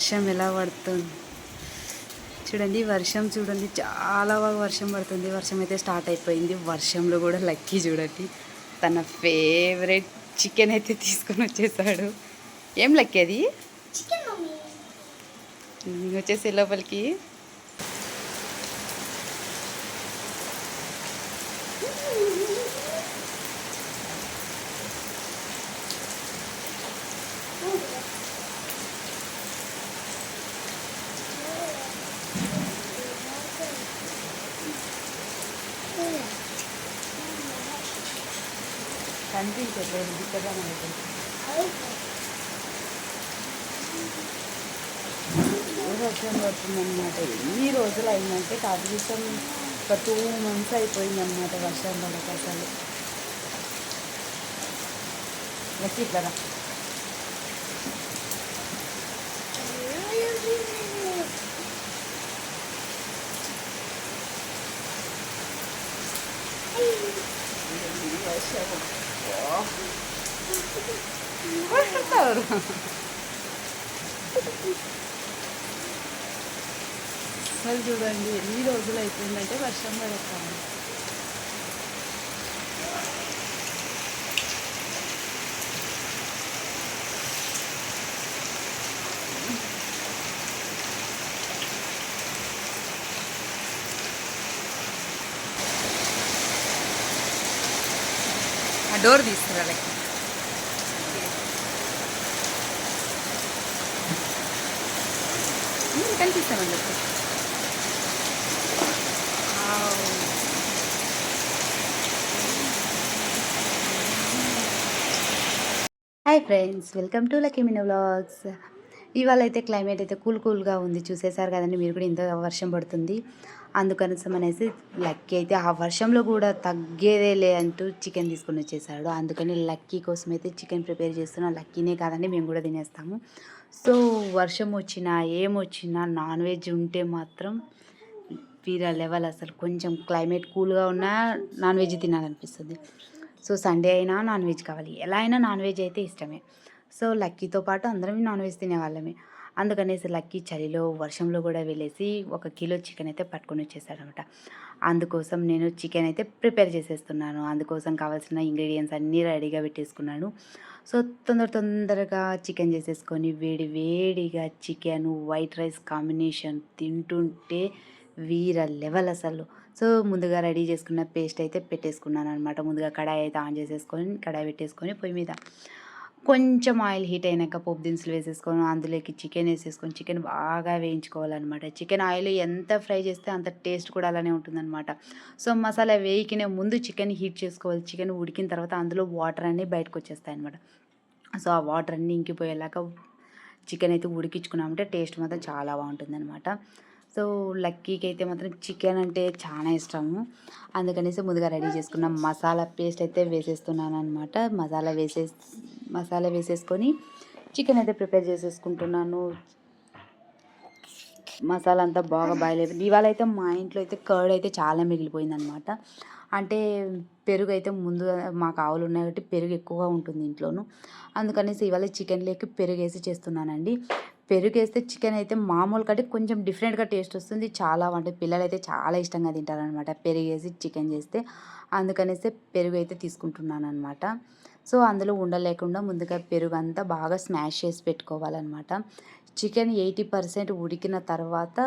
వర్షం ఎలా పడుతుంది? చూడండి వర్షం చూడండి చాలా బాగా వర్షం పడుతుంది. వర్షం అయితే స్టార్ట్ అయిపోయింది. వర్షంలో కూడా లక్కీ చూడండి. తన ఫేవరెట్ చికెన్ అయితే తీసుకొని వచ్చేసాడు. ఏం లక్కీ అది? వచ్చేసి లోపలికి. కనిపించట్లేదు ఇక్కడ మనకి వర్షం పడుతుందన్నమాట. ఎన్ని రోజులు అయిందంటే కనీసం ఒక టూ మంత్స్ అయిపోయిందన్నమాట వర్షం పడక అసలు. లక్కీ ఇట్లా రా. వర్షం అబ్బా. చూడండి ఎన్ని రోజులు అయిపోయిందంటే వర్షం పడతాను ఆ డోర్ తీసుకురా లెక్క కనిపిస్తామని చెప్పి hi friends welcome to lucky mini vlogs. ఇవాళ అయితే క్లైమేట్ అయితే కూల్ కూల్గా ఉంది చూసేసారు కదండి మీరు కూడా ఇంత వర్షం పడుతుంది. అందుకనసం అనేసి లక్కీ అయితే ఆ వర్షంలో కూడా తగ్గేదే లే అంటూ చికెన్ తీసుకొని వచ్చేసాడు. అందుకని లక్కీ కోసం అయితే చికెన్ ప్రిపేర్ చేస్తున్నా. లక్కీనే కాదండి మేము కూడా తినేస్తాము. సో వర్షం వచ్చినా ఏమొచ్చినా నాన్ వెజ్ ఉంటే మాత్రం వీర లెవెల్ అసలు కొంచెం క్లైమేట్ కూల్గా ఉన్నా నాన్ వెజ్ తినాలనిపిస్తుంది. సో సండే అయినా నాన్ వెజ్ కావాలి. ఎలా అయినా నాన్ వెజ్ అయితే ఇష్టమే. సో లక్కీతో పాటు అందరం నాన్ వెజ్ తినేవాళ్ళమే. అందుకనేసి లక్కీ చలిలో వర్షంలో కూడా వెళ్ళేసి ఒక కిలో చికెన్ అయితే పట్టుకొని వచ్చేసాడనమాట. అందుకోసం నేను చికెన్ అయితే ప్రిపేర్ చేసేస్తున్నాను. అందుకోసం కావాల్సిన ఇంగ్రీడియంట్స్ అన్నీ రెడీగా పెట్టేసుకున్నాను. సో తొందర తొందరగా చికెన్ చేసేసుకొని వేడి వేడిగా చికెన్ వైట్ రైస్ కాంబినేషన్ తింటుంటే వీర లెవెల్ అసలు. సో ముందుగా రెడీ చేసుకున్న పేస్ట్ అయితే పెట్టేసుకున్నాను అనమాట ముందుగా కడాయి అయితే ఆన్ చేసేసుకొని కడాయి పెట్టేసుకొని పొయ్యి మీద. కొంచెం ఆయిల్ హీట్ అయినాక పోపు దినుసులు వేసేసుకొని అందులోకి చికెన్ వేసేసుకొని చికెన్ బాగా వేయించుకోవాలన్నమాట. చికెన్ ఆయిల్ ఎంత ఫ్రై చేస్తే అంత టేస్ట్ కూడా అలానే ఉంటుందన్నమాట. సో మసాలా వేయికినే ముందు చికెన్ హీట్ చేసుకోవాలి. చికెన్ ఉడికిన తర్వాత అందులో వాటర్ అన్నీ బయటకు వచ్చేస్తాయి అనమాట సో ఆ వాటర్ అన్నీ ఇంకిపోయేలాగా చికెన్ అయితే ఉడికించుకున్నామంటే టేస్ట్ మాత్రం చాలా బాగుంటుంది అనమాట సో లక్కీకి అయితే మాత్రం చికెన్ అంటే చాలా ఇష్టము. అందుకనేసి ముందుగా రెడీ చేసుకున్న మసాలా పేస్ట్ అయితే వేసేస్తున్నాను అనమాట మసాలా వేసే మసాలా వేసేసుకొని చికెన్ అయితే ప్రిపేర్ చేసేసుకుంటున్నాను. మసాలా అంతా బాగా బాయిల్ అయిపోయింది ఇవాళ అయితే మా ఇంట్లో అయితే కర్డ్ అయితే చాలా మిగిలిపోయిందనమాట అంటే పెరుగు అయితే ముందు మాకు ఆవులు ఉన్నాయి కాబట్టి పెరుగు ఎక్కువగా ఉంటుంది ఇంట్లోనూ. అందుకనేసి ఇవాళ చికెన్ లేక పెరుగు వేసి చేస్తున్నానండి. పెరుగు వేస్తే చికెన్ అయితే మామూలు కంటే కొంచెం డిఫరెంట్గా టేస్ట్ వస్తుంది. చాలా అంటే పిల్లలు అయితే చాలా ఇష్టంగా తింటారనమాట పెరుగు వేసి చికెన్ చేస్తే. అందుకనేసి పెరుగు అయితే తీసుకుంటున్నాను అనమాట సో అందులో ఉండలేకుండా ముందుగా పెరుగు అంతా బాగా స్మాష్ చేసి పెట్టుకోవాలన్నమాట. చికెన్ ఎయిటీ పర్సెంట్ ఉడికిన తర్వాత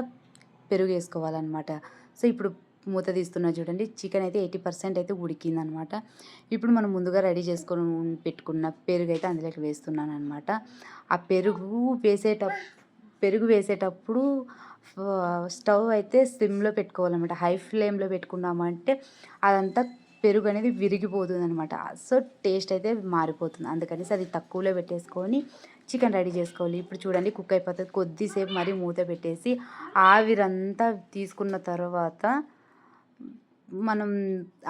పెరుగు వేసుకోవాలన్నమాట. సో ఇప్పుడు మూత తీస్తున్నా చూడండి. చికెన్ అయితే ఎయిటీ పర్సెంట్ అయితే ఉడికిందనమాట. ఇప్పుడు మనం ముందుగా రెడీ చేసుకొని పెట్టుకున్న పెరుగు అయితే అందులోకి వేస్తున్నాను అనమాట ఆ పెరుగు వేసేటప్పుడు పెరుగు వేసేటప్పుడు స్టవ్ అయితే సిమ్లో పెట్టుకోవాలన్నమాట. హై ఫ్లేమ్లో పెట్టుకున్నామంటే అదంతా పెరుగు అనేది విరిగిపోతుంది అనమాట సో టేస్ట్ అయితే మారిపోతుంది. అందుకనేసి అది తక్కువలో పెట్టేసుకొని చికెన్ రెడీ చేసుకోవాలి. ఇప్పుడు చూడండి కుక్ అయిపోతుంది. కొద్దిసేపు మరీ మూత పెట్టేసి ఆవిరంతా తీసుకున్న తర్వాత మనం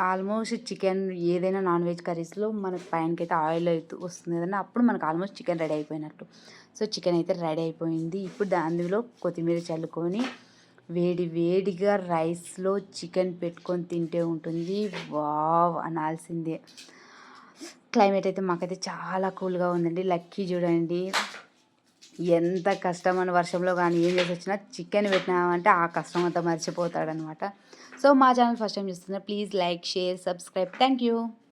ఆల్మోస్ట్ చికెన్ ఏదైనా నాన్ వెజ్ కర్రీస్లో మనకి పైనకి అయితే ఆయిల్ అయితే వస్తుంది కదండి అప్పుడు మనకు ఆల్మోస్ట్ చికెన్ రెడీ అయిపోయినట్టు. సో చికెన్ అయితే రెడీ అయిపోయింది. ఇప్పుడు అందులో కొత్తిమీర చల్లుకొని వేడి వేడిగా రైస్లో చికెన్ పెట్టుకొని తింటే ఉంటుంది. వావ్! అనాల్సిందే. క్లైమేట్ అయితే మాకైతే చాలా కూల్గా ఉందండి. లక్కీ చూడండి. ఎంత కష్టమైన వర్షంలో కానీ ఏం చేసి వచ్చినా చికెన్ పెట్టినామంటే ఆ కష్టం అంతా మర్చిపోతాడనమాట. సో మా ఛానల్ ఫస్ట్ టైం చూస్తున్నా please like share subscribe. Thank you